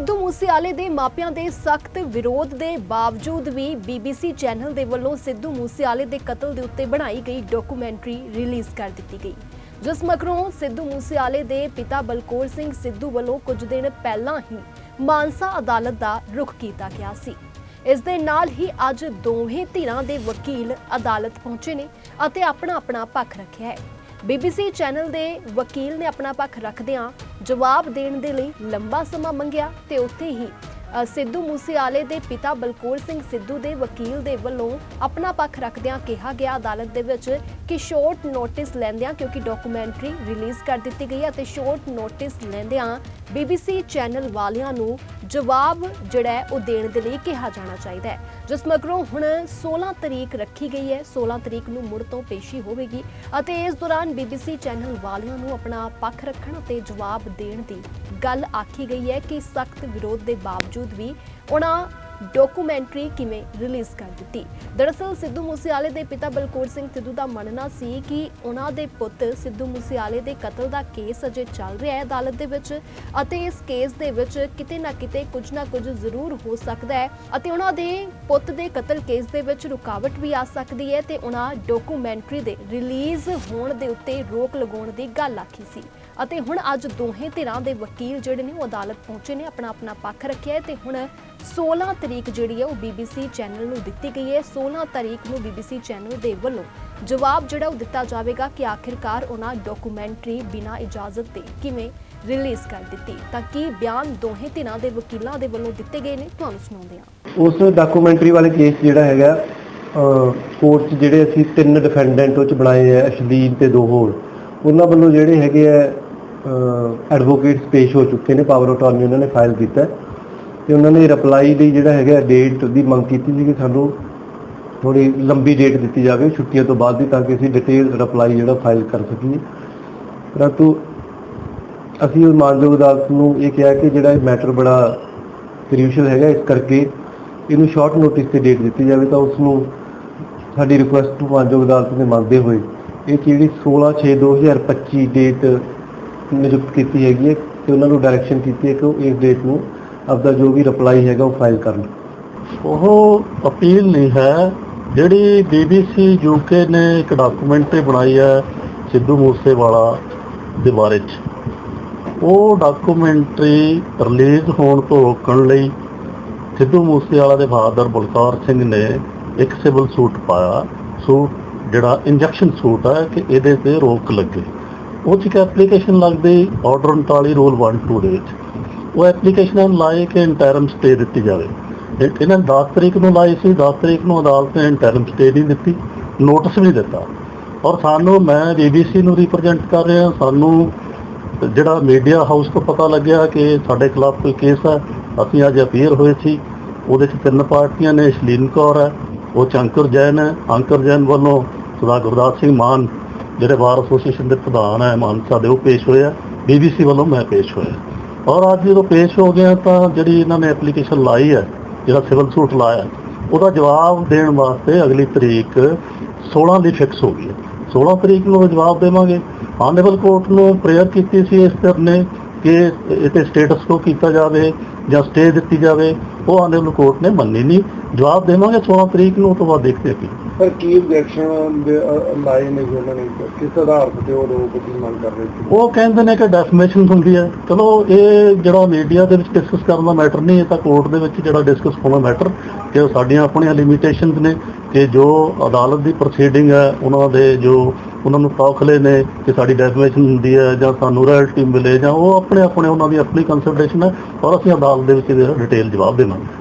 ਸਿੱਧੂ ਮੂਸੇਵਾਲੇ ਦੇ ਮਾਪਿਆਂ ਦੇ ਸਖਤ ਵਿਰੋਧ ਦੇ ਬਾਵਜੂਦ ਵੀ BBC ਚੈਨਲ ਦੇ ਵੱਲੋਂ ਸਿੱਧੂ ਮੂਸੇਵਾਲੇ ਦੇ ਕਤਲ ਦੇ ਉੱਤੇ ਬਣਾਈ ਗਈ ਡਾਕੂਮੈਂਟਰੀ ਰਿਲੀਜ਼ ਕਰ ਦਿੱਤੀ ਗਈ। ਜਿਸ ਮਗਰੋਂ ਸਿੱਧੂ ਮੂਸੇਵਾਲੇ ਦੇ ਪਿਤਾ ਬਲਕੌਰ ਸਿੰਘ ਸਿੱਧੂ ਵੱਲੋਂ ਕੁਝ ਦਿਨ ਪਹਿਲਾਂ ਹੀ ਮਾਨਸਾ ਅਦਾਲਤ ਦਾ ਰੁਖ ਕੀਤਾ ਗਿਆ ਸੀ। ਇਸ ਦੇ ਨਾਲ ਹੀ ਅੱਜ ਦੋਵੇਂ ਧਿਰਾਂ ਦੇ ਵਕੀਲ ਅਦਾਲਤ ਪਹੁੰਚੇ ਨੇ ਅਤੇ ਆਪਣਾ ਆਪਣਾ ਪੱਖ ਰੱਖਿਆ ਹੈ। BBC ਚੈਨਲ ਦੇ ਵਕੀਲ ਨੇ ਆਪਣਾ ਪੱਖ ਰੱਖਦਿਆਂ ਜਵਾਬ ਦੇਣ ਦੇ ਲਈ ਲੰਬਾ ਸਮਾਂ ਮੰਗਿਆ ਤੇ ਉੱਥੇ ਹੀ ਸਿੱਧੂ ਮੂਸੇਵਾਲੇ ਦੇ ਪਿਤਾ ਬਲਕੌਰ ਸਿੰਘ ਸਿੱਧੂ ਦੇ ਵਕੀਲ ਦੇ ਵੱਲੋਂ ਆਪਣਾ ਪੱਖ ਰੱਖਦਿਆਂ ਕਿਹਾ ਗਿਆ। ਅਦਾਲਤ ਦੇ ਵਿੱਚ ਕਿ ਸ਼ੋਰਟ ਨੋਟਿਸ ਲੈਂਦਿਆਂ ਕਿਉਂਕਿ ਡਾਕੂਮੈਂਟਰੀ ਰਿਲੀਜ਼ ਕਰ ਦਿੱਤੀ ਗਈ ਹੈ ਤੇ ਸ਼ੋਰਟ ਨੋਟਿਸ ਲੈਂਦਿਆਂ BBC ਚੈਨਲ ਵਾਲਿਆਂ ਨੂੰ ਜਵਾਬ ਜਿਹੜਾ ਉਹ ਦੇਣ ਦੇ ਲਈ ਕਿਹਾ ਜਾਣਾ ਚਾਹੀਦਾ ਹੈ। ਜਿਸ ਮਗਰੋਂ ਹੁਣ 16 ਤਰੀਕ ਰੱਖੀ ਗਈ ਹੈ 16 ਤਰੀਕ ਨੂੰ ਮੁੜ ਤੋਂ ਪੇਸ਼ੀ ਹੋਵੇਗੀ ਅਤੇ ਇਸ ਦੌਰਾਨ BBC ਚੈਨਲ ਵਾਲਿਆਂ ਨੂੰ ਆਪਣਾ ਪੱਖ ਰੱਖਣ ਅਤੇ ਜਵਾਬ ਦੇਣ ਦੀ ਗੱਲ ਆਖੀ ਗਈ ਹੈ ਕਿ ਸਖਤ ਵਿਰੋਧ ਦੇ ਬਾਵਜੂਦ ਵੀ ਉਹਨਾਂ ਡਾਕੂਮੈਂਟਰੀ ਕਿਵੇਂ ਰਿਲੀਜ਼ ਕਰ ਦਿੱਤੀ? ਦਰਅਸਲ, ਸਿੱਧੂ ਮੂਸੇਵਾਲੇ ਦੇ ਪਿਤਾ ਬਲਕੌਰ ਸਿੰਘ ਸਿੱਧੂ ਦਾ ਮੰਨਣਾ ਸੀ ਕਿ ਉਹਨਾਂ ਦੇ ਪੁੱਤ ਸਿੱਧੂ ਮੂਸੇਵਾਲੇ ਦੇ ਕਤਲ ਦਾ ਕੇਸ ਅਜੇ ਚੱਲ ਰਿਹਾ ਹੈ ਅਦਾਲਤ ਦੇ ਵਿੱਚ ਅਤੇ ਇਸ ਕੇਸ ਦੇ ਵਿੱਚ ਕਿਤੇ ਨਾ ਕਿਤੇ ਕੁਝ ਨਾ ਕੁਝ ਜ਼ਰੂਰ ਹੋ ਸਕਦਾ ਹੈ ਅਤੇ ਉਹਨਾਂ ਦੇ ਪੁੱਤ ਦੇ ਕਤਲ ਕੇਸ ਦੇ ਵਿੱਚ ਰੁਕਾਵਟ ਵੀ ਆ ਸਕਦੀ ਹੈ ਤੇ ਉਹਨਾਂ ਡਾਕੂਮੈਂਟਰੀ ਦੇ ਰਿਲੀਜ਼ ਹੋਣ ਦੇ ਉੱਤੇ ਰੋਕ ਲਗਾਉਣ ਦੀ ਗੱਲ ਆਖੀ ਸੀ। ਅਤੇ ਹੁਣ ਅੱਜ ਦੋਹੇ ਧਿਰਾਂ ਦੇ ਵਕੀਲ ਜਿਹੜੇ ਨੇ ਉਹ ਅਦਾਲਤ ਪਹੁੰਚੇ ਨੇ ਆਪਣਾ ਆਪਣਾ ਪੱਖ ਰੱਖਿਆ ਹੈ ਤੇ ਹੁਣ 16 ਤਰੀਕ ਜਿਹੜੀ ਹੈ ਉਹ BBC ਚੈਨਲ ਨੂੰ ਦਿੱਤੀ ਗਈ ਹੈ। 16 ਤਰੀਕ ਨੂੰ BBC ਚੈਨਲ ਦੇ ਵੱਲੋਂ ਜਵਾਬ ਜਿਹੜਾ ਉਹ ਦਿੱਤਾ ਜਾਵੇਗਾ ਕਿ ਆਖਿਰਕਾਰ ਉਹਨਾਂ ਡਾਕੂਮੈਂਟਰੀ ਬਿਨਾਂ ਇਜਾਜ਼ਤ ਦੇ ਕਿਵੇਂ ਰਿਲੀਜ਼ ਕਰ ਦਿੱਤੀ। ਤਾਂ ਕੀ ਬਿਆਨ ਦੋਹੇ ਧਿਰਾਂ ਦੇ ਵਕੀਲਾਂ ਦੇ ਵੱਲੋਂ ਦਿੱਤੇ ਗਏ ਨੇ? ਤੁਹਾਨੂੰ ਸੁਣਾਉਂਦੇ ਹਾਂ। ਉਸ ਡਾਕੂਮੈਂਟਰੀ ਵਾਲੇ ਕੇਸ ਜਿਹੜਾ ਹੈਗਾ ਕੋਰਟ ਜਿਹੜੇ ਅਸੀਂ ਤਿੰਨ ਡਿਫੈਂਡੈਂਟ ਉਹ 'ਚ ਬਣਾਏ ਆ ਅਸ਼ਲੀਨ ਤੇ ਦੋ ਹੋਰ। ਉਹਨਾਂ ਵੱਲੋਂ ਜਿਹੜੇ ਹੈਗੇ ਆ ਐਡਵੋਕੇਟਸ ਪੇਸ਼ ਹੋ ਚੁੱਕੇ ਨੇ ਪਾਵਰ ਅਟਾਰਨੀ ਉਹਨਾਂ ਨੇ ਫਾਈਲ ਕੀਤਾ। ਤੇ ਉਹਨਾਂ ਨੇ ਰਿਪਲਾਈ ਲਈ ਜਿਹੜਾ ਹੈਗਾ ਡੇਟ ਦੀ ਮੰਗ ਕੀਤੀ ਸੀ ਕਿ ਸਾਨੂੰ ਥੋੜੀ ਲੰਬੀ ਡੇਟ ਦਿੱਤੀ ਜਾਵੇ, ਛੁੱਟੀਆਂ ਤੋਂ ਬਾਅਦ ਦੀ ਤਾਂ ਕਿ ਅਸੀਂ ਡਿਟੇਲ ਰਿਪਲਾਈ ਜਿਹੜਾ ਫਾਈਲ ਕਰ ਸਕੀਏ। ਪਰੰਤੂ ਅਸੀਂ ਮਾਨਯੋਗ ਅਦਾਲਤ ਨੂੰ ਇਹ ਕਿਹਾ ਕਿ ਜਿਹੜਾ ਇਹ ਮੈਟਰ ਬੜਾ ਕ੍ਰਿਊਸ਼ਲ ਹੈਗਾ, ਇਸ ਕਰਕੇ ਇਹਨੂੰ ਸ਼ਾਰਟ ਨੋਟਿਸ ਤੇ ਡੇਟ ਦਿੱਤੀ ਜਾਵੇ ਤਾਂ ਉਸ ਨੂੰ ਸਾਡੀ ਰਿਕੁਐਸਟ ਨੂੰ ਮਾਨਯੋਗ ਅਦਾਲਤ ਨੇ ਮੰਨਦੇ ਹੋਏ ਇਹ ਜਿਹੜੀ 16/6/2025 ਡੇਟ ਨਿਯੁਕਤ ਕੀਤੀ ਹੈਗੀ ਹੈ ਤੇ ਉਹਨਾਂ ਨੂੰ ਡਾਇਰੈਕਸ਼ਨ ਕੀਤੀ ਹੈ ਕਿ ਉਹ ਇਸ ਡੇਟ ਨੂੰ ਆਪਦਾ ਜੋ ਵੀ ਰਿਪਲਾਈ ਹੈਗਾ ਉਹ ਫਾਈਲ ਕਰਨ ਉਹ ਅਪੀਲ ਨਹੀਂ ਹੈ। ਜਿਹੜੀ BBC ਯੂਕੇ ਨੇ ਇੱਕ ਡਾਕੂਮੈਂਟਰੀ ਬਣਾਈ ਹੈ ਸਿੱਧੂ ਮੂਸੇਵਾਲਾ ਦੇ ਬਾਰੇ ਚ, ਉਹ ਡਾਕੂਮੈਂਟਰੀ ਰਿਲੀਜ਼ ਹੋਣ ਤੋਂ ਰੋਕਣ ਲਈ ਸਿੱਧੂ ਮੂਸੇਵਾਲਾ ਦੇ ਫਾਦਰ ਬਲਕੌਰ ਸਿੰਘ ਨੇ ਇੱਕ ਸਿਵਲ ਸੂਟ ਪਾਇਆ। ਸੂਟ ਜਿਹੜਾ ਇੰਜੈਕਸ਼ਨ ਸੂਟ ਹੈ ਕਿ ਇਹਦੇ ਤੇ ਰੋਕ ਲੱਗੇ। ਉਹ 'ਚ ਇੱਕ ਐਪਲੀਕੇਸ਼ਨ ਲੱਗਦੀ ਆਰਡਰ 39 ਰੂਲ 12 ਦੇ ਵਿੱਚ। ਉਹ ਐਪਲੀਕੇਸ਼ਨ ਲਾਏ ਕਿ ਇੰਟਰਮ ਸਟੇ ਦਿੱਤੀ ਜਾਵੇ। ਇਹ- ਇਹਨਾਂ ਨੇ 10 ਤਰੀਕ ਨੂੰ ਲਾਈ ਸੀ 10 ਤਰੀਕ ਨੂੰ ਅਦਾਲਤ ਨੇ ਇੰਟਰਮ ਸਟੇ ਨਹੀਂ ਦਿੱਤੀ ਨੋਟਿਸ ਵੀ ਦਿੱਤਾ। ਔਰ ਸਾਨੂੰ, ਮੈਂ BBC ਨੂੰ ਰਿਪਰੈਜ਼ੈਂਟ ਕਰ ਰਿਹਾ, ਸਾਨੂੰ ਜਿਹੜਾ ਮੀਡੀਆ ਹਾਊਸ ਤੋਂ ਪਤਾ ਲੱਗਿਆ ਕਿ ਸਾਡੇ ਖਿਲਾਫ ਕੋਈ ਕੇਸ ਹੈ, ਅਸੀਂ ਅੱਜ ਅਪੀਅਰ ਹੋਏ ਸੀ। ਉਹਦੇ ਚ ਤਿੰਨ ਪਾਰਟੀਆਂ ਨੇ, ਸ਼ਲੀਨ ਕੌਰ ਹੈ, ਉਹ ਚੰਕਰ ਜੈਨ ਹੈ, ਅੰਕਰ ਜੈਨ ਵੱਲੋਂ ਸਰਦਾਰ ਗੁਰਦਾਸ ਸਿੰਘ ਮਾਨ, ਜਿਹੜੇ ਬਾਰ ਐਸੋਸੀਏਸ਼ਨ ਦੇ ਪ੍ਰਧਾਨ ਹੈ, ਮਾਨਸਾ ਦੇ, ਉਹ ਪੇਸ਼ ਹੋਏ ਆ। BBC ਵੱਲੋਂ ਮੈਂ ਪੇਸ਼ ਹੋਇਆ। ਔਰ ਅੱਜ ਜਦੋਂ ਪੇਸ਼ ਹੋ ਗਿਆ ਤਾਂ ਜਿਹੜੀ ਇਹਨਾਂ ਨੇ ਐਪਲੀਕੇਸ਼ਨ ਲਾਈ ਹੈ, ਜਿਹੜਾ ਸਿਵਲ ਸੂਟ ਲਾਇਆ, ਉਹਦਾ ਜਵਾਬ ਦੇਣ ਵਾਸਤੇ ਅਗਲੀ ਤਰੀਕ 16 ਦੀ ਫਿਕਸ ਹੋ ਗਈ ਹੈ। 16 ਤਰੀਕ ਨੂੰ ਜਵਾਬ ਦੇਵਾਂਗੇ। ਆਨਰੇਬਲ ਕੋਰਟ ਨੂੰ ਪ੍ਰੇਅਰ ਕੀਤੀ ਸੀ ਇਸ ਤਰ੍ਹਾਂ ਨੇ ਕਿ ਇਹ ਤੇ ਸਟੇਟਸ ਕੋ ਕੀਤਾ ਜਾਵੇ ਜਾਂ ਸਟੇ ਦਿੱਤੀ ਜਾਵੇ। ਉਹ ਆਨਰੇਬਲ ਕੋਰਟ ਨੇ ਮੰਨੀ ਨਹੀਂ। ਜਵਾਬ ਦੇਵਾਂਗੇ 16 ਤਰੀਕ ਨੂੰ, ਉਹ ਤੋਂ ਬਾਅਦ ਦੇਖਦੇ ਹਾਂ ਪਰ ਕੀ ਆਬਜੈਕਸ਼ਨ ਦੇ ਲਾਏ ਨੇ ਜੀ ਉਹਨਾਂ ਨੇ ਕਿਸ ਆਧਾਰ ਤੇ ਉਹ ਰੋਕ ਦੀ ਮੰਗ ਕਰ ਰਹੇ ਸੀ। ਉਹ ਕਹਿੰਦੇ ਨੇ ਕਿ ਡੈਫਮੇਸ਼ਨ ਹੁੰਦੀ ਹੈ। ਚਲੋ, ਇਹ ਜਿਹੜਾ ਮੀਡੀਆ ਦੇ ਵਿੱਚ ਡਿਸਕਸ ਕਰਨ ਦਾ ਮੈਟਰ ਨਹੀਂ, ਇਹ ਤਾਂ ਕੋਰਟ ਦੇ ਵਿੱਚ ਜਿਹੜਾ ਡਿਸਕਸ ਹੋਣਾ ਮੈਟਰ ਕਿ ਸਾਡੀਆਂ ਆਪਣੀਆਂ ਲਿਮਿਟੇਸ਼ਨਸ ਨੇ, ਕਿ ਜੋ ਅਦਾਲਤ ਦੀ ਪ੍ਰੋਸੀਡਿੰਗ ਹੈ, ਉਹਨਾਂ ਦੇ ਜੋ ਉਹਨਾਂ ਨੂੰ ਤੌਖਲੇ ਨੇ ਕਿ ਸਾਡੀ ਡੈਫੀਨੇਸ਼ਨ ਹੁੰਦੀ ਹੈ ਜਾਂ ਸਾਨੂੰ ਰਾਇਲਟੀ ਮਿਲੇ ਜਾਂ ਉਹ ਆਪਣੇ ਆਪਣੇ ਉਹਨਾਂ ਦੀ ਆਪਣੀ ਕੰਸਲਟੇਸ਼ਨ ਹੈ, ਔਰ ਅਸੀਂ ਅਦਾਲਤ ਦੇ ਵਿੱਚ ਇਹਦਾ ਡਿਟੇਲ ਜਵਾਬ ਦੇਵਾਂਗੇ।